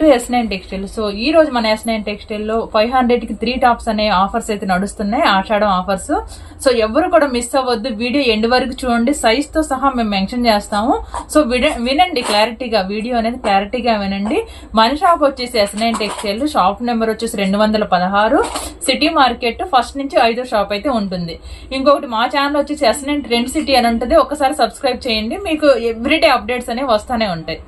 To S nine textile so ఈ రోజు మన ఎస్ నైన్ టెక్స్టైల్లో ఫైవ్ హండ్రెడ్కి త్రీ టాప్స్ అనే ఆఫర్స్ అయితే నడుస్తున్నాయి ఆషాఢం ఆఫర్స్ సో ఎవరు కూడా మిస్ అవ్వద్దు. వీడియో ఎండ్ వరకు చూడండి. సైజ్తో సహా మేము మెన్షన్ చేస్తాము. సో విడ- వినండి క్లారిటీగా వీడియో అనేది క్లారిటీగా వినండి. మన షాప్ వచ్చేసి S nine textile shop number వచ్చేసి రెండు వందల పదహారు. సిటీ మార్కెట్ ఫస్ట్ నుంచి ఐదో షాప్ అయితే ఉంటుంది. ఇంకొకటి మా ఛానల్ వచ్చేసి ఎస్ నైన్ ట్రెండ్ సిటీ అని ఉంటుంది. ఒకసారి సబ్స్క్రైబ్ చేయండి. మీకు ఎవ్రీడే అప్డేట్స్ అనేవి వస్తూనే ఉంటాయి.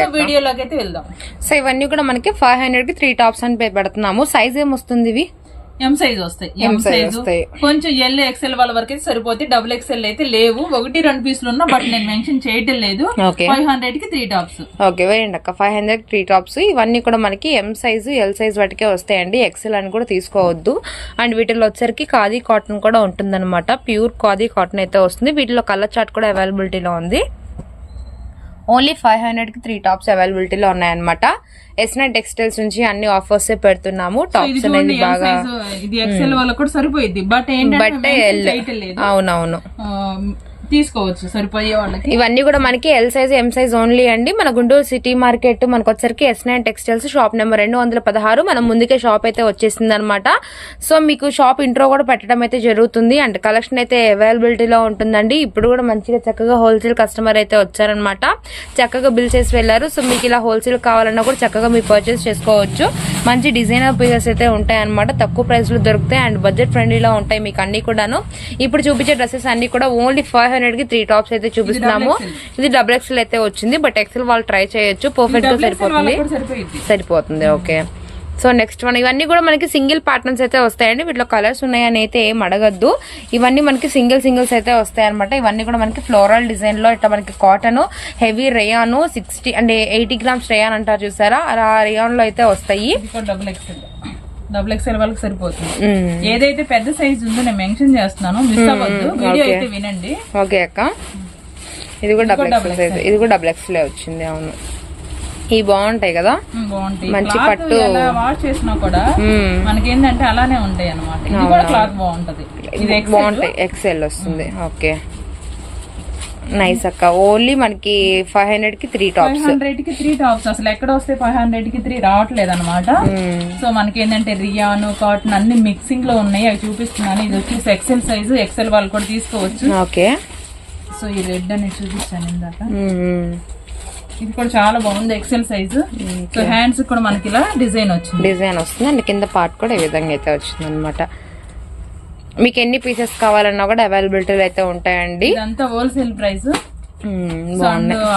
సో వీడియోలోకి అయితే వెళ్దాం. సో ఇవన్నీ కూడా మనకి ఫైవ్ హండ్రెడ్కి త్రీ టాప్స్ అని పెడుతున్నాము. సైజ్ ఏం వస్తుంది ఇవి? ఎం సైజ్ వస్తాయి. ఎం సైజ్ వస్తాయి. కొంచెం ఎల్ ఎక్సెల్ వాళ్ళ వరకు అయితే సరిపోతే డబుల్ ఎక్సెల్ అయితే లేవు. ఒకటి రెండు పీసులు ఉన్నా బట్ నేను మెన్షన్ చేయటం లేదు. ఫైవ్ హండ్రెడ్కి త్రీ టాప్స్ ఓకే వేయండి అక్క. ఫైవ్ హండ్రెడ్ త్రీ టాప్స్ ఇవన్నీ కూడా మనకి ఎం సైజు ఎల్ సైజ్ వాటికే వస్తాయండి. ఎక్సెల్ అని కూడా తీసుకోవద్దు. అండ్ వీటిలో వచ్చరికి ఖాదీ కాటన్ కూడా ఉంటుందన్నమాట. ప్యూర్ ఖాదీ కాటన్ అయితే వస్తుంది. వీటిలో కలర్ చార్ట్ కూడా అవైలబిలిటీలో ఉంది. ఓన్లీ ఫైవ్ హండ్రెడ్కి త్రీ టాప్స్ అవైలబిలిటీలో ఉన్నాయన్నమాట. ఎస్ నైన్ టెక్స్టైల్స్ నుంచి అన్ని ఆఫర్స్ పెడుతున్నాము. టాప్స్ అనేది బాగా సైజ్ ఇది ఎక్సెల్ వాళ్ళకి కూడా సరిపోయింది బట్ బట్ అవునవును. తీసుకోవచ్చు సరిపోయే వాళ్ళకి. ఇవన్నీ కూడా మనకి L size M size only అండి. మన గుంటూరు సిటీ మార్కెట్ మనకు వచ్చరికి S nine textiles shop number రెండు వందల పదహారు. మనం ముందుకే షాప్ అయితే వచ్చేసింది అనమాట సో మీకు షాప్ ఇంట్రో కూడా పెట్టడం అయితే జరుగుతుంది. అండ్ కలెక్షన్ అయితే అవైలబిలిటీలో ఉంటుందండి. ఇప్పుడు కూడా మంచిగా చక్కగా హోల్సేల్ కస్టమర్ అయితే వచ్చారనమాట. చక్కగా బిల్ చేసి వెళ్ళారు. సో మీకు ఇలా హోల్సేల్ కావాలన్నా కూడా చక్కగా మీరు పర్చేస్ చేసుకోవచ్చు. మంచి డిజైనర్ పీసెస్ అయితే ఉంటాయి అనమాట తక్కువ ప్రైస్లో దొరుకుతాయి. అండ్ బడ్జెట్ ఫ్రెండ్లీలో ఉంటాయి మీకు అన్ని కూడాను. ఇప్పుడు చూపించే డ్రెస్సెస్ అన్ని కూడా ఓన్లీ ఫైవ్ హండ్రెడ్కి త్రీ టాప్స్ అయితే చూపిస్తున్నాము. ఇది డబుల్ ఎక్స్ఎల్ అయితే వచ్చింది బట్ ఎక్స్ఎల్ వాళ్ళు ట్రై చేయొచ్చు. పర్ఫెక్ట్గా సరిపోతుంది. సరిపోతుంది ఓకే సో నెక్స్ట్ వన్ ఇవన్నీ కూడా మనకి సింగిల్ ప్యాటర్న్స్ అయితే వస్తాయండి. వీటిలో కలర్స్ ఉన్నాయని అయితే ఏం అడగద్దు. ఇవన్నీ మనకి సింగిల్ సింగిల్స్ అయితే వస్తాయి అనమాట ఇవన్నీ కూడా మనకి ఫ్లోరల్ డిజైన్లో ఇట్లా మనకి కాటన్ హెవీ రేయాను సిక్స్టీ అంటే ఎయిటీ గ్రామ్స్ రేయాన్ అంటారు చూసారా? అలా రేయాన్లో అయితే వస్తాయి. డబుల్ ఎక్సెల్ వాళ్ళకి సరిపోతుంది. ఏదైతే పెద్ద సైజ్ ఉందో నేను మెన్షన్ చేస్తున్నాను మిస్ అవ్వద్దు. వీడియో అయితే వినండి. ఓకే అక్క. ఇది కూడా డబుల్ ఎక్స్ఎల్ సైజ్ ఇది కూడా డబుల్ ఎక్స్ఎల్ వచ్చింది అవును. ఇవి బాగుంటాయి కదా? మంచి పట్టు. వాష్ చేసినా కూడా. మనకి ఏంటంటే అలానే ఉంటాయి అన్నమాట. ఇది కూడా క్లాత్ బాగుంటది. బాగుంటాయి. ఎక్స్ఎల్ వస్తుంది. ఓకే. నైస్ అక్క. ఓన్లీ మనకి ఫైవ్ హండ్రెడ్కి త్రీ ఫైవ్ టాప్స్ హండ్రెడ్కి త్రీ టాప్స్ అసలు ఎక్కడ వస్తే ఫైవ్ హండ్రెడ్కి త్రీ రావట్లేదు అనమాట సో మనకి ఏంటంటే రియాన్ కాటన్ అన్ని మిక్సింగ్లో ఉన్నాయి. అవి చూపిస్తున్నాను. ఇది వచ్చేసి ఎక్సెల్ సైజు ఎక్సెల్ వాళ్ళు కూడా తీసుకోవచ్చు. ఓకే సో ఈ రెడ్ అనేది చూపిస్తాను ఇందాక. ఇది కూడా చాలా బాగుంది ఎక్సెల్ సైజు సో హ్యాండ్స్ కూడా మనకి ఇలా డిజైన్ వచ్చింది. డిజైన్ వస్తుంది. అండ్ కింద పార్ట్ కూడా ఈ విధంగా అయితే వచ్చింది అనమాట మీకు ఎన్ని పీసెస్ కావాలన్నా కూడా అవైలబిలిటీలో అయితే ఉంటాయండి. ఇదంతా హోల్సేల్ ప్రైస్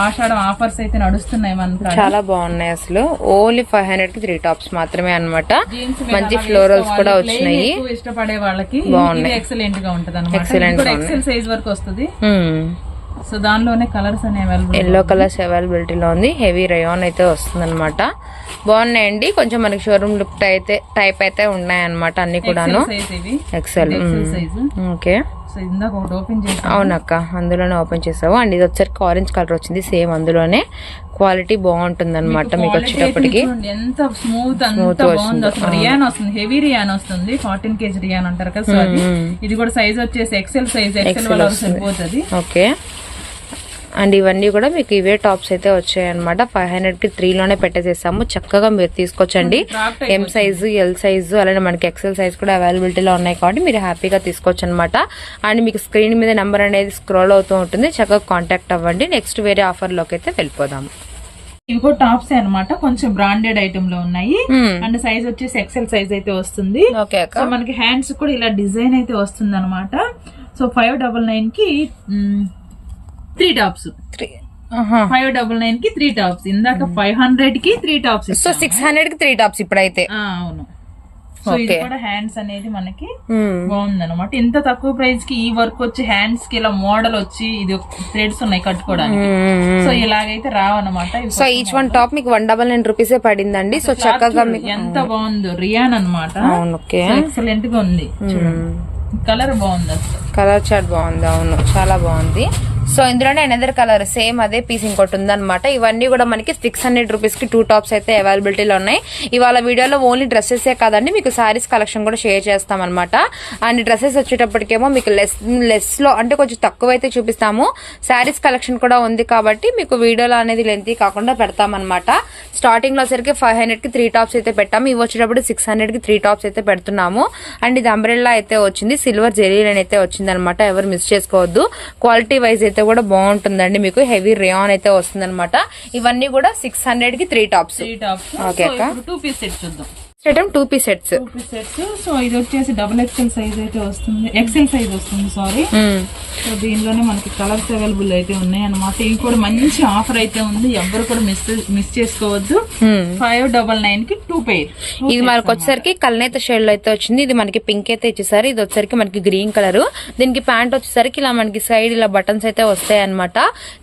ఆషాఢం ఆఫర్స్ అయితే నడుస్తున్నాయి మన చాలా బాగున్నాయి అసలు. ఓన్లీ ఫైవ్ హండ్రెడ్కి త్రీ టాప్స్ మాత్రమే అనమాట మంచి ఫ్లోరల్స్ కూడా వచ్చినాయి. ఇష్టపడే వాళ్ళకి ఇది ఎక్సలెంట్గా ఉంటది Excellent అనమాట ఎక్సెల్ సైజ్ వరకు వస్తుంది. సో దానిలోనే కలర్స్ అనేవి అవైలబుల్ ఎల్లో కలర్స్ అవైలబిలిటీలో ఉంది. హెవీ రయాన్ అయితే వస్తుంది అనమాట బాగున్నాయండి. కొంచెం మనకి షోరూమ్ లుక్ అయితే టైప్ అయితే ఉన్నాయన్నమాట అన్ని కూడాను. XL okay. సో ఇందాక ఒకటి ఓపెన్ చేసి అవునక్క. అందులోనే ఓపెన్ చేసావు. అండ్ ఇది వచ్చరికి ఆరెంజ్ కలర్ వచ్చింది. సేమ్ అందులోనే. క్వాలిటీ బాగుంటుంది అనమాట మీకు వచ్చేటప్పటికి. ఎంత స్మూత్ అంత బాగుంది. అసలు రియాన్ వస్తుంది. హెవీ రియాన్ వస్తుంది. ఫార్టీన్ కేజీ రియాన్ అంటారు కదా. సో ఇది కూడా సైజ్ వచ్చేసి ఎక్సెల్ సైజ్ ఎక్సెల్ వల్ల సరిపోతుంది. ఓకే. అండ్ ఇవన్నీ కూడా మీకు ఇవే టాప్స్ అయితే వచ్చాయి అనమాట ఫైవ్ హండ్రెడ్కి త్రీ లోనే పెట్టేసేసాము. చక్కగా మీరు తీసుకొచ్చండి. Craft M size L size అలానే మనకి ఎక్సెల్ సైజ్ కూడా అవైలబిలిటీలో ఉన్నాయి కాబట్టి మీరు హ్యాపీగా తీసుకోవచ్చు అనమాట అండ్ మీకు స్క్రీన్ మీద నెంబర్ అనేది స్క్రోల్ అవుతూ ఉంటుంది. చక్కగా కాంటాక్ట్ అవ్వండి. నెక్స్ట్ వేరే ఆఫర్లోకి అయితే వెళ్ళిపోదాము ఇవి కూడా టాప్స్ అన్నమాట. కొంచెం బ్రాండెడ్ ఐటమ్లో ఉన్నాయి. అండ్ సైజ్ వచ్చేసి ఎక్సెల్ సైజ్ అయితే వస్తుంది. సో మనకి హ్యాండ్స్ కూడా ఇలా డిజైన్ అయితే వస్తుంది అనమాట సో ఫైవ్ డబల్ నైన్కి three tops three five double నైన్కి త్రీ టాప్స్ ఇందాక ఫైవ్ హండ్రెడ్కి త్రీ టాప్స్ సో సిక్స్ హండ్రెడ్కి త్రీ టాప్స్ ఇప్పుడైతే. అవును. సో ఇది కూడా హ్యాండ్స్ అనేది మనకి మ్మ్. బాగుంది అనమాట ఇంత తక్కువ ప్రైస్కి ఈ వర్క్ వచ్చి హ్యాండ్స్కి ఇలా మోడల్ వచ్చి ఇది థ్రెడ్స్ ఉన్నాయి కట్టుకోవడానికి. సో ఇలాగైతే రావన్నమాట. సో ఈచ్ వన్ టాప్ మీకు వన్ డబల్ నైన్ రూపీసే పడిందండి. సో చక్కగా మీకు ఎంత బాగుందో. రియాన్ అనమాట ఎక్సలెంట్గా ఉంది. కలర్ బాగుంది కలర్ చార్ట్ బాగుంది అవును. చాలా బాగుంది. సో ఇందులోనే ఎనదర్ కలర్ సేమ్ అదే పీస్ ఇంకోటి ఉందనమాట ఇవన్నీ కూడా మనకి సిక్స్ హండ్రెడ్ రూపీస్కి టూ టాప్స్ అయితే అవైలబిలిటీలో ఉన్నాయి. ఇవాళ వీడియోలో ఓన్లీ డ్రెస్సెసే కాదండి మీకు సారీస్ కలెక్షన్ కూడా షేర్ చేస్తాం అనమాట అండ్ డ్రెస్సెస్ వచ్చేటప్పటికేమో మీకు లెస్ లెస్లో అంటే కొంచెం తక్కువ అయితే చూపిస్తాము. సారీస్ కలెక్షన్ కూడా ఉంది కాబట్టి మీకు వీడియోలో అనేది లెంతీ కాకుండా పెడతామన్నమాట. స్టార్టింగ్లో సరికి ఫైవ్ హండ్రెడ్కి త్రీ టాప్స్ అయితే పెట్టాము. ఇవి వచ్చేటప్పుడు సిక్స్ హండ్రెడ్కి త్రీ టాప్స్ అయితే పెడుతున్నాము. అండ్ ఇది అంబ్రెల్లా అయితే వచ్చింది. సిల్వర్ జెరీ అయితే వచ్చింది అనమాట ఎవరు మిస్ చేసుకోవద్దు. క్వాలిటీ వైజ్ అయితే కూడా బాగుంటుందండి. మీకు హెవీ రేయాన్ అయితే వస్తుంది ఇవన్నీ కూడా సిక్స్ హండ్రెడ్కి త్రీ టాప్స్ త్రీ టాప్స్ అక్క. టూ పీస్ సెట్ చూద్దాం. Item two piece sets two piece sets so ఇది వచ్చేసి డబుల్ ఎక్స్ఎల్ సైజ్ అయితే వస్తుంది. ఎక్స్ఎల్ సైజ్ వస్తుంది సారీ సో దీనిలోనే మనకి కలర్స్ అవైలబుల్ అయితే ఉన్నాయి అన్నమాట ఇవి కూడా మంచి ఆఫర్ అయితే ఉంది. ఎవరు కూడా మిస్ మిస్ చేసుకోవద్దు. ఫైవ్ డబల్ నైన్కి టూ పెయిర్ ఇది మనకు వచ్చేసరికి కల్నేత షేడ్లో అయితే వచ్చింది. ఇది మనకి పింక్ అయితే ఇచ్చేసారు. ఇది వచ్చేసరికి మనకి గ్రీన్ కలర్ దీనికి ప్యాంట్ వచ్చేసరికి ఇలా మనకి సైడ్ ఇలా బటన్స్ అయితే వస్తాయి అనమాట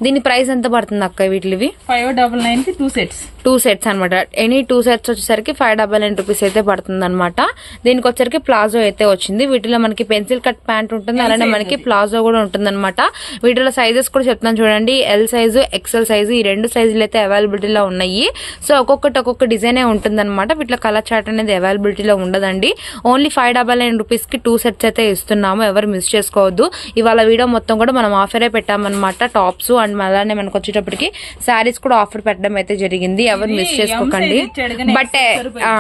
దీని ప్రైస్ ఎంత పడుతుంది అక్క వీటివి ఫైవ్ డబల్ నైన్కి టూ సెట్స్ టూ సెట్స్ అనమాట ఎనీ టూ సెట్స్ వచ్చేసరికి ఫైవ్ డబల్ నైన్ రూపీస్ అయితే పడుతుంది అనమాట దీనికి వచ్చరికి ప్లాజో అయితే వచ్చింది. వీటిలో మనకి పెన్సిల్ కట్ ప్యాంట్ ఉంటుంది. అలానే మనకి ప్లాజో కూడా ఉంటుంది అనమాట వీటిలో సైజెస్ కూడా చెప్తాను చూడండి. ఎల్ సైజు ఎక్సెల్ సైజు ఈ రెండు సైజులు అయితే అవైలబిలిటీలో ఉన్నాయి. సో ఒక్కొక్కటి ఒక్కొక్క డిజైన్ ఉంటుంది అనమాట వీటిలో కలర్ చార్ట్ అనేది అవైలబిలిటీలో ఉండదండి. ఓన్లీ ఫైవ్ డబల్ నైన్ రూపీస్కి టూ సెట్స్ అయితే ఇస్తున్నాము. ఎవరు మిస్ చేసుకోవద్దు. ఇవాళ వీడియో మొత్తం కూడా మనం ఆఫరే పెట్టామన్నమాట. టాప్స్ అండ్ అలానే మనకు వచ్చేటప్పటికి శారీస్ కూడా ఆఫర్ పెట్టడం అయితే జరిగింది. ఎవరు మిస్ చేసుకోకండి. బట్ ఆ,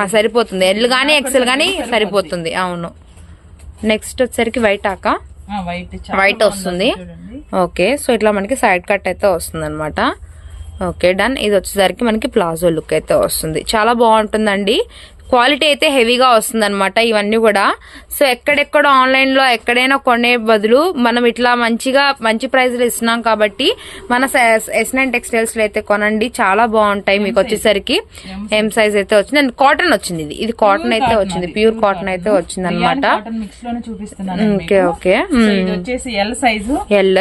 సరిపోతుంది. ఎల్ గానీ ఎక్సెల్ గానీ సరిపోతుంది. అవును. నెక్స్ట్ వచ్చేసరికి వైట్ ఆక? వైట్ వస్తుంది. ఓకే సో ఇట్లా మనకి సైడ్ కట్ అయితే వస్తుంది అనమాట ఓకే డన్ ఇది వచ్చేసరికి మనకి ప్లాజో లుక్ అయితే వస్తుంది. చాలా బాగుంటుందండి. క్వాలిటీ అయితే హెవీగా వస్తుంది అనమాట ఇవన్నీ కూడా. సో ఎక్కడెక్కడ ఆన్లైన్లో ఎక్కడైనా కొనే బదులు మనం ఇట్లా మంచిగా మంచి ప్రైస్లో ఇస్తున్నాం కాబట్టి మన ఎస్ నైన్ టెక్స్టైల్స్లో అయితే కొనండి. చాలా బాగుంటాయి మీకు వచ్చేసరికి. ఎం సైజ్ అయితే వచ్చింది. అండ్ కాటన్ వచ్చింది ఇది. ఇది కాటన్ అయితే వచ్చింది. ప్యూర్ కాటన్ అయితే వచ్చింది అనమాట okay okay L size L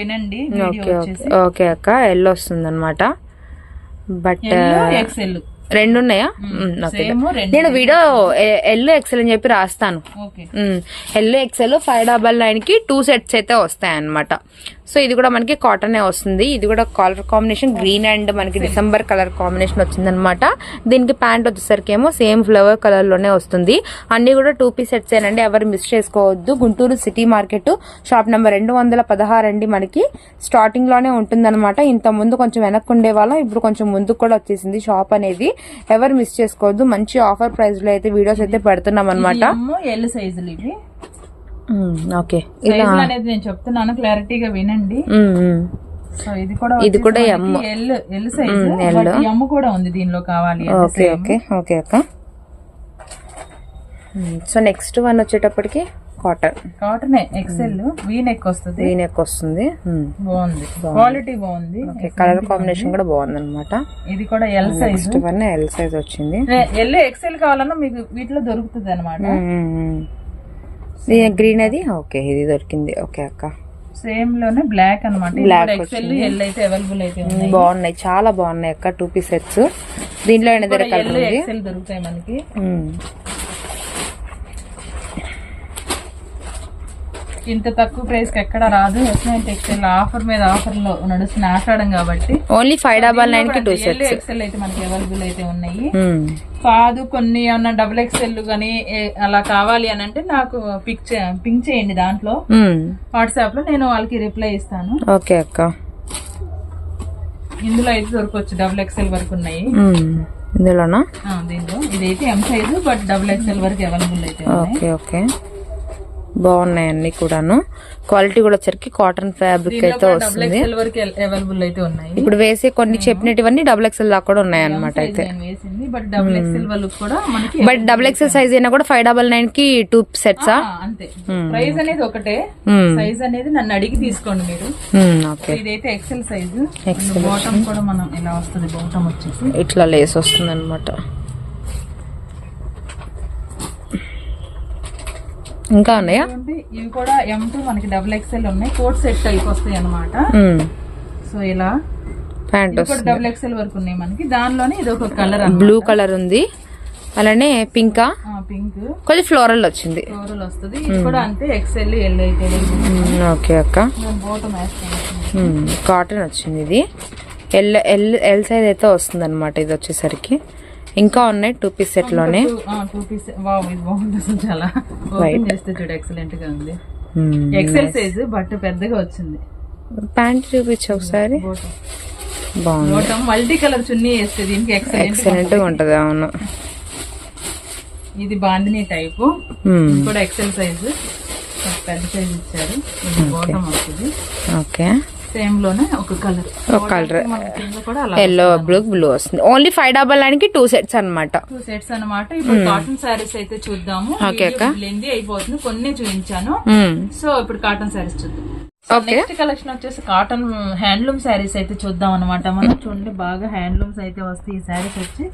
వినండి. ఓకే ఓకే ఓకే అక్క. ఎల్ వస్తుంది అనమాట బట్ ఎల్ ఎక్స్ఎల్ రెండు ఉన్నాయా నేను వీడియో ఎల్ ఎక్సెల్ అని చెప్పి రాస్తాను. ఎల్ ఎక్సెల్ ఫైవ్ డబల్ నైన్కి టూ సెట్స్ అయితే వస్తాయి అనమాట సో ఇది కూడా మనకి కాటన్ వస్తుంది. ఇది కూడా కలర్ కాంబినేషన్ గ్రీన్ అండ్ మనకి డిసెంబర్ కలర్ కాంబినేషన్ వచ్చింది అనమాట దీనికి ప్యాంట్ వచ్చేసరికి ఏమో సేమ్ ఫ్లవర్ కలర్లోనే వస్తుంది. అన్ని కూడా టూ పీస్ సెట్స్ ఏనండి. ఎవరు మిస్ చేసుకోవద్దు. Guntur city market shop number రెండు వందల పదహారు అండి మనకి. స్టార్టింగ్లోనే ఉంటుందన్నమాట. ఇంత ముందు కొంచెం వెనక్కి ఉండే వాళ్ళం. ఇప్పుడు కొంచెం ముందుకు కూడా వచ్చేసింది షాప్ అనేది. ఎవరు మిస్ చేసుకోవద్దు. మంచి ఆఫర్ ప్రైస్లో అయితే వీడియోస్ అయితే పెడుతున్నాం అనమాట ఎల్ సైజులు ఇవి. ఓకే. అనేది నేను చెప్తున్నాను క్లారిటీగా వినండి. సో ఇది కూడా ఇది కూడా M. L L size M కూడా ఉంది దీనిలో కావాలి ఓకే ఓకే ఓకే అక్క. సో నెక్స్ట్ వన్ వచ్చేటప్పటికి cotton cotton XL V neck వస్తుంది. వీ నెక్ వస్తుంది బాగుంది. క్వాలిటీ బాగుంది. కలర్ కాంబినేషన్ కూడా బాగుంది అనమాట ఇది కూడా L size one L size వచ్చింది. ఎల్ ఎక్సెల్ కావాలన్నా మీకు వీటిలో దొరుకుతుంది అనమాట గ్రీన్ అది? ఓకే ఇది దొరికింది. ఓకే అక్క. సేమ్లోనే బ్లాక్ అనమాట ఎక్సెల్ ఎల్ అయితే అవైలబుల్ అయితే ఉన్నాయి. బాగున్నాయి. చాలా బాగున్నాయి అక్క టూ పీస్ సెట్స్ దీంట్లో ఉంది ఎక్సెల్ దొరుకుతాయి మనకి. ఇంత తక్కువ ప్రైస్కి ఎక్కడ రాదు. ఎస్ఐన్ టెక్స్టైల్ ఆఫర్ మీద ఆఫర్లో నడుస్తున్న ఆషాఢం కాబట్టి. ఓన్లీ ఫైవ్ డబల్ నైన్కి టూ సెట్స్ ఎక్సెల్ అయితే మనకి అవైలబుల్ అయితే ఉన్నాయి. కాదు కొన్ని ఏమన్నా డబుల్ ఎక్స్ఎల్ ఏ- అలా కావాలి అని అంటే నాకు పిక్ పింక్ చేయండి దాంట్లో. వాట్సాప్లో నేను వాళ్ళకి రిప్లై ఇస్తాను. ఓకే అక్క. ఇందులో అయితే దొరకవచ్చు డబుల్ ఎక్స్ఎల్ వరకు ఉన్నాయి. మ్మ్. ఇందులోనా? దీంట్లో. ఇదైతే M size but double XL వరకు అవైలబుల్ అయితే ఓకే ఓకే బాగున్నాయి అన్ని కూడాను. క్వాలిటీ కూడా వచ్చరికి కాటన్ ఫ్యాబ్రిక్ అయితే వస్తుంది. ఎక్స్ఎల్ వరకు అవైలబుల్ అయితే ఉన్నాయి. ఇప్పుడు వేసే కొన్ని చెప్పినటివన్నీ డబుల్ ఎక్స్ఎల్ దాకా కూడా ఉన్నాయి అనమాట అయితే. బట్ డబుల్ ఎక్స్ఎల్ కూడా బట్ డబుల్ ఎక్స్ఎల్ సైజ్ అయినా కూడా ఫైవ్ డబల్ నైన్కి టూ సెట్సా అంతే. ప్రైస్ అనేది ఒకటే. సైజ్ అనేది నన్ను అడిగి తీసుకోండి మీరు. ఓకే ఇదైతే ఎక్సెల్ సైజు బాటమ్ కూడా మనం ఇలా వస్తుంది? బాటమ్ వచ్చేసి. ఇట్లా లేస్ వస్తుంది అనమాట ఇంకా ఉన్నాయా? ఇవి కూడా ఎం టూ మనకి డబుల్ ఎక్స్ఎల్ ఉన్నాయి. కోట్ సెట్ టైప్ వస్తాయి అనమాట సో ఇలా. ప్యాంట్ డబుల్ ఎక్స్ఎల్ వరకు ఉన్నాయి మనకి. దానిలోనే ఇది ఒక కలర్ బ్లూ కలర్ ఉంది. అలానే పింకా. పింక్ కొంచెం ఫ్లోరల్ వచ్చింది. ఫ్లోరల్ వస్తుంది. ఇది కూడా అంతే ఎక్సెల్ ఎల్ అయితే ఓకే అక్క. కాటన్ వచ్చింది ఇది. ఎల్ ఎల్ ఎల్ సైజ్ అయితే వస్తుంది అనమాట ఇది వచ్చేసరికి. ఇంకా ఉన్నాయి టూ పీస్ సెట్లోనే. టూ పీస్ వావ్ ఇది బాగుంది అసలు చాలా. ఓపెన్ చేస్తే చూడు ఎక్సలెంట్గా ఉంది. ఎక్సెల్ సైజ్ బట్ పెద్దగా వచ్చింది. ప్యాంట్ చూపించు ఒకసారి. బాగుంది. మల్టీ కలర్ చున్నీ వేస్తే దీనికి ఎక్సలెంట్గా ఉంటది. అవును. ఇది బాందిని టైప్. ఇది కూడా ఎక్సెల్ సైజ్ పెద్ద సైజ్ ఇచ్చారు. ఇది బోటం వస్తుంది. ఓకే సేమ్లోనే ఒక కలర్. ఒక కలర్. ఎల్లో బ్లూ బ్లూ వస్తుంది ఓన్లీ ఫైవ్ డబల్ నైన్కి టూ సెట్స్ అన్నమాట. టూ సెట్స్ అన్నమాట. ఇప్పుడు కాటన్ శారీస్ అయితే చూద్దాము. అక్క. లెంది అయిపోతుంది. కొన్ని చూపించాను. సో ఇప్పుడు కాటన్ శారీస్ చూద్దాం. నెక్స్ట్ కలెక్షన్ వచ్చేసి కాటన్ హ్యాండ్లూమ్ శారీస్ అయితే చూద్దాం అనమాట మనం చూడండి బాగా హ్యాండ్లూమ్స్ అయితే వస్తాయి ఈ శారీస్ వచ్చి.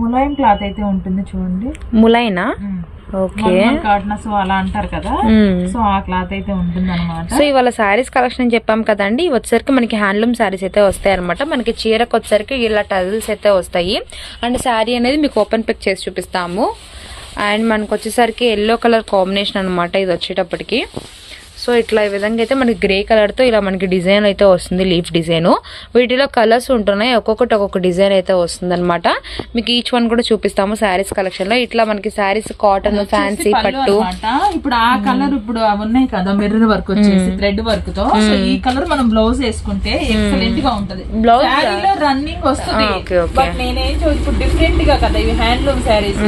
ములాయం క్లాత్ అయితే ఉంటుంది చూడండి. ములైనా అలా అంటారు కదా. సో ఆ క్లాత్ అయితే ఉంటుంది అనమాట సో ఇవాళ శారీస్ కలెక్షన్ చెప్పాం కదండి వచ్చేసరికి మనకి హ్యాండ్లూమ్ శారీస్ అయితే వస్తాయి అనమాట మనకి చీరకు వచ్చేసరికి ఇలా టజిల్స్ అయితే వస్తాయి. అండ్ శారీ అనేది మీకు ఓపెన్ పిక్ చేసి చూపిస్తాము. అండ్ మనకు వచ్చేసరికి ఎల్లో కలర్ కాంబినేషన్ అనమాట ఇది వచ్చేటప్పటికి. సో ఇట్లా ఈ విధంగా అయితే మనకి గ్రే కలర్తో ఇలా మనకి డిజైన్ అయితే వస్తుంది లీఫ్ డిజైన్ వీటిలో కలర్స్ ఉంటున్నాయి ఒక్కొక్కటి ఒక్కొక్క డిజైన్ అయితే వస్తుంది అనమాట మీకు ఈచ్ వన్ కూడా చూపిస్తాము శారీస్ కలెక్షన్లో ఇట్లా మనకి శారీస్ కాటన్ ఫ్యాన్సీ పట్టు. ఇప్పుడు ఆ కలర్ ఇప్పుడు అవి ఉన్నాయి కదా మిర్రర్ వర్క్ వచ్చేసి థ్రెడ్ వర్క్తో. ఈ కలర్ మనం బ్లౌజ్ వేసుకుంటే ఎక్సలెంట్గా ఉంటది. శారీలో రన్నింగ్ వస్తుంది. బట్ నేనేం ఇప్పుడు డిఫరెంట్గా కదా ఇవి handloom sarees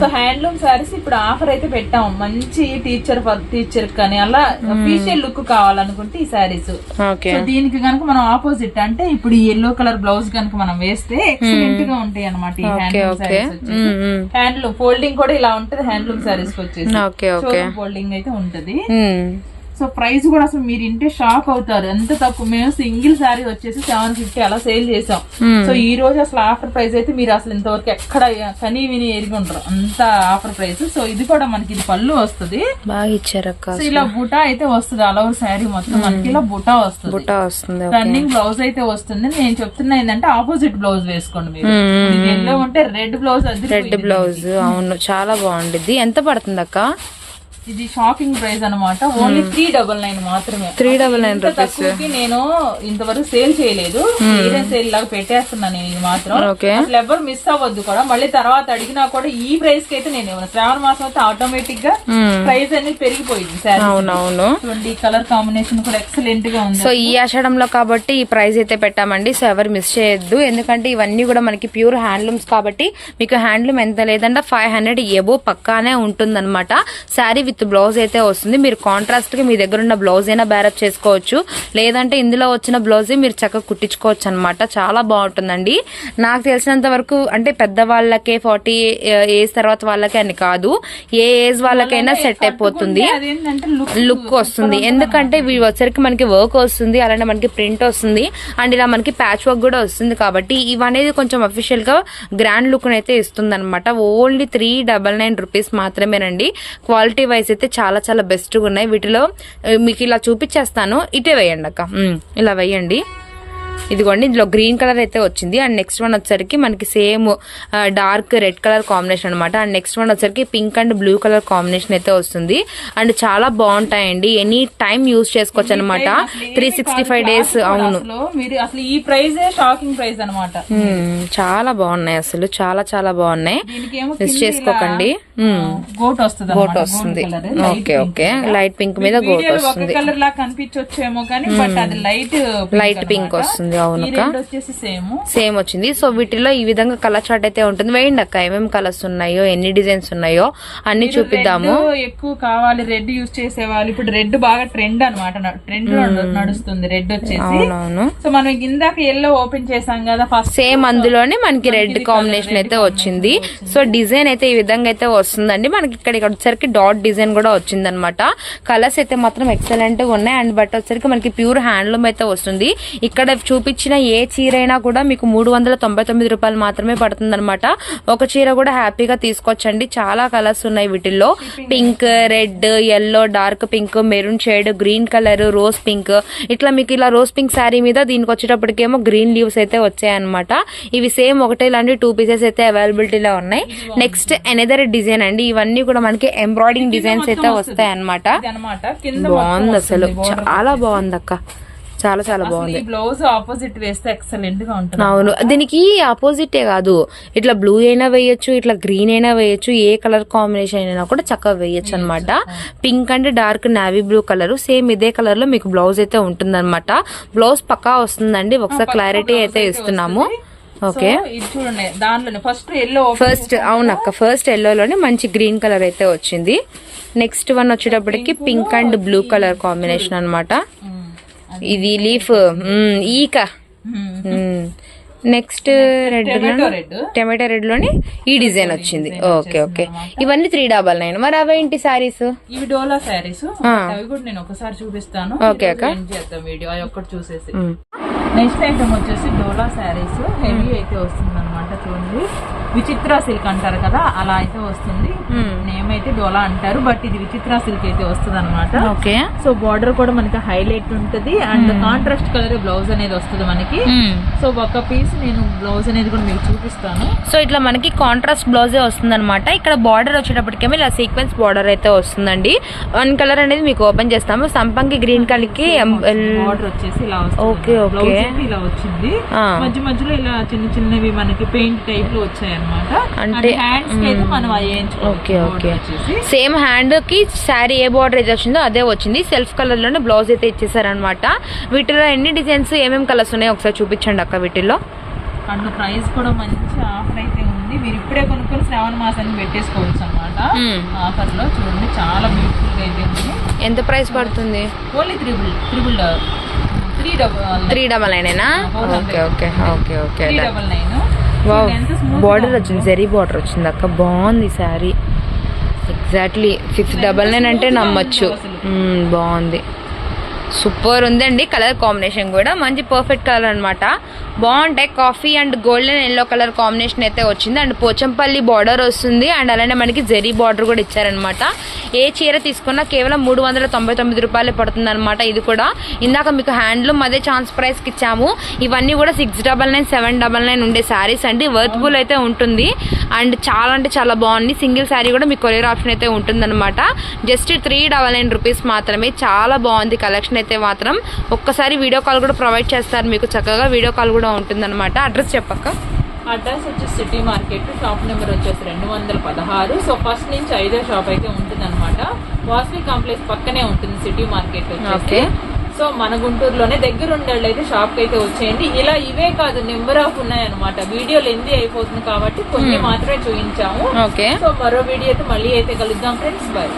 so handloom sarees ఇప్పుడు ఆఫర్ అయితే పెట్టాం మంచి టీచర్ టీచర్ కానీ అలా ఫీషియల్ లుక్ కావాలనుకుంటే ఈ శారీస్ ఓకే సో దీనికి కనుక మనం ఆపోజిట్ అంటే ఇప్పుడు ఈ ఎల్లో కలర్ బ్లౌజ్ కనుక మనం వేస్తే ఎక్సలెంట్గా ఉంటాయి అనమాట ఈ హ్యాండ్లూమ్ వచ్చేసి. హ్యాండ్లూమ్ ఫోల్డింగ్ కూడా ఇలా ఉంటది హ్యాండ్లూమ్ శారీస్కి వచ్చేసి. ఫోల్డింగ్ అయితే ఉంటది. మ్మ్. సో ప్రైస్ కూడా అసలు మీరు ఇంటే షాక్ అవుతారు. ఎంత తక్కువ? మేము సింగిల్ శారీ వచ్చేసి సెవెన్ ఫిఫ్టీ అలా సేల్ చేసాం. సో ఈ రోజు అసలు ఆఫర్ ప్రైస్ అయితే మీరు అసలు ఇంతవరకు ఎక్కడ కనీ విని ఎరిగి ఉంటారు అంత ఆఫర్ ప్రైస్ సో ఇది కూడా మనకి ఇది పళ్ళు వస్తుంది. బాగా ఇచ్చారక్క సో ఇలా బుటా అయితే వస్తుంది. ఆల్ ఓవర్ శారీ మొత్తం మనకి ఇలా బుటా వస్తుంది. బుట్ట వస్తుంది రన్నింగ్ బ్లౌజ్ అయితే వస్తుంది. నేను చెప్తున్నా ఏంటంటే ఆపోజిట్ బ్లౌజ్ వేసుకోండి మీరు. ఇది ఎల్లో ఉంటే రెడ్ బ్లౌజ్ అది రెడ్ బ్లౌజ్ అవును. చాలా బాగుండిద్ది. ఎంత పడుతుంది అక్క? ఇది షాపింగ్ ప్రైస్ అన్నమాట. ఓన్లీ త్రీ డబల్ నైన్ మాత్రమే. త్రీ డబల్ నైన్ తక్కువకి నేను ఇంతవరకు సేల్ చేయలేదు. క్లియరెన్స్ సేల్ లాగా పెట్టేస్తున్నాను నేను ఇది మాత్రం. అసలు ఎవరు మిస్ అవ్వద్దు కూడా. మళ్ళీ తర్వాత అడిగినా కూడా ఈ ప్రైస్కి అయితే నేను ఇవ్వను. శ్రావణ మాసం అయితే ఆటోమేటిక్గా ప్రైస్ అనేది పెరిగిపోయింది సార్ అవునవును. ఈ కలర్ కాంబినేషన్ కూడా ఎక్సలెంట్గా ఉంది. సో ఈ ఆషాఢంలో కాబట్టి ఈ ప్రైస్ అయితే పెట్టామండి. సో ఎవరు మిస్ చేయొద్దు. ఎందుకంటే ఇవన్నీ కూడా మనకి ప్యూర్ హ్యాండ్లూమ్స్ కాబట్టి మీకు హ్యాండ్లూమ్ ఎంత లేదంటే ఫైవ్ హండ్రెడ్ ఎబో పక్కానే ఉంటుందన్నమాట. శారీ విత్ బ్లౌజ్ అయితే వస్తుంది. మీరు కాంట్రాస్ట్కి మీ దగ్గర ఉన్న బ్లౌజ్ అయినా బ్యారప్ చేసుకోవచ్చు. లేదంటే ఇందులో వచ్చిన బ్లౌజే మీరు చక్కగా కుట్టించుకోవచ్చు అనమాట చాలా బాగుంటుందండి. నాకు తెలిసినంత వరకు అంటే పెద్ద వాళ్ళకే ఫార్టీ ఏజ్ తర్వాత వాళ్ళకే అని కాదు. ఏ ఏజ్ వాళ్ళకైనా సెట్ అయిపోతుంది. లుక్ వస్తుంది. ఎందుకంటే ఇవి వచ్చరికి మనకి వర్క్ వస్తుంది. అలానే మనకి ప్రింట్ వస్తుంది. అండ్ ఇలా మనకి ప్యాచ్ వర్క్ కూడా వస్తుంది కాబట్టి ఇవి అనేది కొంచెం అఫీషియల్గా గ్రాండ్ లుక్ అయితే ఇస్తుంది అనమాట only three double nine rupees మాత్రమేనండి. క్వాలిటీ వైజ్ అయితే చాలా చాలా బెస్ట్గా ఉన్నాయి. వీటిలో మీకు ఇలా చూపించేస్తాను. ఇటే వేయండి అక్క. ఇలా వేయండి. ఇదిగోండి ఇందులో గ్రీన్ కలర్ అయితే వచ్చింది. అండ్ నెక్స్ట్ వన్ వచ్చరికి మనకి same dark red colour combination అనమాట అండ్ నెక్స్ట్ వన్ వచ్చరికి pink and blue colour combination అయితే వస్తుంది. అండ్ చాలా బాగుంటాయండి. ఎనీ టైం యూస్ చేసుకోవచ్చు అనమాట త్రీ సిక్స్టీ ఫైవ్ డేస్ అవును. అసలు ఈ ప్రైస్ షాకింగ్ ప్రైస్ మ్మ్, చాలా బాగున్నాయి అసలు. చాలా చాలా బాగున్నాయి. మిస్ చేసుకోకండి. గోట్ వస్తుంది. గోట్ వస్తుంది ఓకే ఓకే లైట్ పింక్ మీద గోట్ వస్తుంది. కలర్ లా కనిపించొచ్చేమో కానీ బట్ అది లైట్ లైట్ పింక్ వస్తుంది. అవును రెండు వచ్చేసి సేమ్. సేమ్ వచ్చింది. సో వీటిలో ఈ విధంగా కలర్ చార్ట్ అయితే ఉంటుంది. వేయండి అక్క ఏమేమి కలర్స్ ఉన్నాయో ఎన్ని డిజైన్స్ ఉన్నాయో అన్ని చూపిద్దాము. ఎక్కువ కావాలి రెడ్ యూజ్ చేసే వాళ్ళు ఇప్పుడు రెడ్ బాగా ట్రెండ్ అనమాట ట్రెండ్ నడుస్తుంది రెడ్ వచ్చేసి. అవునవును. సో మనం ఇందాక ఎల్లో ఓపెన్ చేసాం కదా ఫస్ట్ సేమ్ అందులోనే మనకి రెడ్ కాంబినేషన్ అయితే వచ్చింది. సో డిజైన్ అయితే ఈ విధంగా అయితే వస్తుందండి. మనకి ఇక్కడ ఇక్కడ వచ్చేసరికి డాట్ డిజైన్ కూడా వచ్చింది అనమాట కలర్స్ అయితే మాత్రం ఎక్సలెంట్గా ఉన్నాయి. అండ్ బట్ వచ్చేసరికి మనకి ప్యూర్ హ్యాండ్లూమ్ అయితే వస్తుంది. ఇక్కడ చూపించిన ఏ చీర అయినా కూడా మీకు మూడు వందల తొంభై తొమ్మిది రూపాయలు మాత్రమే పడుతుంది ఒక చీర కూడా హ్యాపీగా తీసుకోవచ్చండి చాలా కలర్స్ ఉన్నాయి వీటిల్లో. Pink red yellow dark pink maroon shade green colour rose pink ఇట్లా మీకు ఇలా రోజ్ పింక్ శారీ మీద దీనికి వచ్చేటప్పటికేమో గ్రీన్ లీవ్స్ అయితే వచ్చాయన్నమాట. ఇవి సేమ్ ఒకటే లాంటి టూ పీసెస్ అయితే అవైలబిలిటీలో ఉన్నాయి. నెక్స్ట్ ఎనదర్ డిజైన్ అండి. ఇవన్నీ కూడా మనకి ఎంబ్రాయిడింగ్ డిజైన్స్ అయితే వస్తాయి అనమాట బాగుంది అసలు. చాలా బాగుంది. అక్క చాలా చాలా బాగుంది. బ్లౌజ్ ఆపోజిట్ వేస్తే ఎక్సలెంట్గా ఉంటుంది అవును. దీనికి ఆపోజిటే కాదు. ఇట్లా బ్లూ అయినా వేయొచ్చు ఇట్లా గ్రీన్ అయినా వేయొచ్చు ఏ కలర్ కాంబినేషన్ అయినా కూడా చక్కగా వేయొచ్చు అనమాట. Pink and dark navy blue colour same ఇదే కలర్లో మీకు బ్లౌజ్ అయితే ఉంటుందన్నమాట. బ్లౌజ్ పక్కా వస్తుందండి. ఒకసారి క్లారిటీ అయితే ఇస్తున్నాము. ఓకే. చూడండి ఫస్ట్ ఎల్లో ఫస్ట్ అవునక్క ఫస్ట్ ఎల్లోలోనే మంచి గ్రీన్ కలర్ అయితే వచ్చింది. నెక్స్ట్ వన్ వచ్చేటప్పటికి pink and blue colour combination అన్నమాట ఇది లీఫ్ ఈక. Next red tomato red. టమాటా రెడ్లోని ఈ డిజైన్ వచ్చింది. Okay okay. ఇవన్నీ త్రీ డబల్ నైన్ మరి అవేంటి సారీస్ ఇవి డోలా శారీస్ అవి కూడా నేను ఒకసారి చూపిస్తాను. ఓకే చేద్దాం వీడియో. అవి ఒక్కటి చూసేసి. నెక్స్ట్ ఐటమ్ వచ్చేసి డోలా శారీస్ హెవీ అయితే వస్తుంది అనమాట చూడండి. విచిత్ర సిల్క్ అంటారు కదా అలా అయితే వస్తుంది. అయితే డోలా అంటారు బట్ ఇది విచిత్ర సిల్క్ అయితే వస్తుంది అనమాట ఓకే. సో బార్డర్ కూడా మనకి హైలైట్ ఉంటది అండ్ కాంట్రాస్ట్ కలర్ బ్లౌజ్ అనేది వస్తుంది మనకి. సో ఒక పీస్ నేను బ్లౌజ్ అనేది కూడా మీకు చూపిస్తాను. సో ఇట్లా మనకి కాంట్రాస్ట్ బ్లౌజే వస్తుంది అనమాట ఇక్కడ బార్డర్ వచ్చేటప్పటికేమో ఇలా సీక్వెన్స్ బార్డర్ అయితే వస్తుందండి. వన్ కలర్ అనేది మీకు ఓపెన్ చేస్తాము. సంపంగి గ్రీన్ కలర్కి ఎం- ఎల్- బార్డర్ వచ్చేసి ఇలా వస్తుంది. Okay, okay. ఇలా వచ్చింది. ఆ. మధ్య మధ్యలో ఇలా చిన్న చిన్నవి మనకి పెయింట్ టైప్లో వచ్చాయి అనమాట అంటే, హ్యాండ్స్కి అయితే మనం అవి వేయించుకోవచ్చు ఓకే ఓకే వచ్చేసి. సేమ్ హ్యాండ్కి శారీ ఏ బార్డర్ అయితే వచ్చిందో అదే వచ్చింది. సెల్ఫ్ కలర్లోనే బ్లౌజ్ అయితే ఇచ్చేసారనమాట వీటిలో ఎన్ని డిజైన్స్ ఏమేమి కలర్స్ ఉన్నాయో ఒకసారి చూపించండి అక్క వీటిల్లో. అండ్ ప్రైస్ కూడా మంచి ఆఫర్ అయితే ఉంది. మీరు ఇప్పుడే కొనుక్కొని శ్రావణ మాసాన్ని పెట్టేసుకోవచ్చు అనమాట. ఆఫర్లో చూడండి చాలా బ్యూటిఫుల్గా అయితే ఉంది. ఎంత ప్రైస్ పడుతుంది? Only triple triple three double three double నైనేనా okay okay okay okay double nine. Border వచ్చింది జరీ బార్డర్ వచ్చింది అక్క. బాగుంది saree. Exactly six double nine అంటే నమ్మచ్చు. మ్మ్, బాగుంది. సూపర్ ఉందండి కలర్ కాంబినేషన్ కూడా. మంచి పర్ఫెక్ట్ కలర్ అనమాట బాగుంటాయి. Coffee and golden yellow colour combination అయితే వచ్చింది. అండ్ పోచంపల్లి బార్డర్ వస్తుంది. అండ్ అలానే మనకి జెరీ బార్డర్ కూడా ఇచ్చారనమాట ఏ చీర తీసుకున్నా కేవలం మూడు వందల తొంభై తొమ్మిది రూపాయలే పడుతుంది అనమాట ఇది కూడా. ఇందాక మీకు హ్యాండ్లూమ్ అదే ఛాన్స్ ప్రైస్కి ఇచ్చాము. ఇవన్నీ కూడా six double nine seven double nine ఉండే శారీస్ అండి. వర్త్బుల్ అయితే ఉంటుంది. అండ్ చాలా అంటే చాలా బాగుంది. సింగిల్ శారీ కూడా మీకు కొరియర్ ఆప్షన్ అయితే ఉంటుందన్నమాట. Just three double nine rupees మాత్రమే. చాలా బాగుంది కలెక్షన్ అయితే మాత్రం ఒక్కసారి వీడియో కాల్ కూడా ప్రొవైడ్ చేస్తారు మీకు చక్కగా. వీడియో కాల్ కూడా ఉంటుందన్నమాట. అడ్రస్ చెప్పక్క? అడ్రస్ వచ్చేసి సిటీ మార్కెట్ షాప్ నెంబర్ వచ్చేసి రెండు వందల పదహారు. సో ఫస్ట్ నుంచి ఐదో షాప్ అయితే ఉంటుంది అనమాట వాసవి కాంప్లెక్స్ పక్కనే ఉంటుంది సిటీ మార్కెట్ వచ్చేసి. ఓకే. సో మన గుంటూరులోనే దగ్గర ఉండేళ్ళు అయితే షాప్కి అయితే వచ్చేయండి. ఇలా ఇవే కాదు నెంబర్ ఆఫ్ ఉన్నాయన్నమాట. వీడియో లెంది అయిపోతుంది కాబట్టి కొన్ని మాత్రమే చూపించాము ఓకే సో మరో వీడియో అయితే మళ్ళీ అయితే కలుద్దాం ఫ్రెండ్స్ బాయ్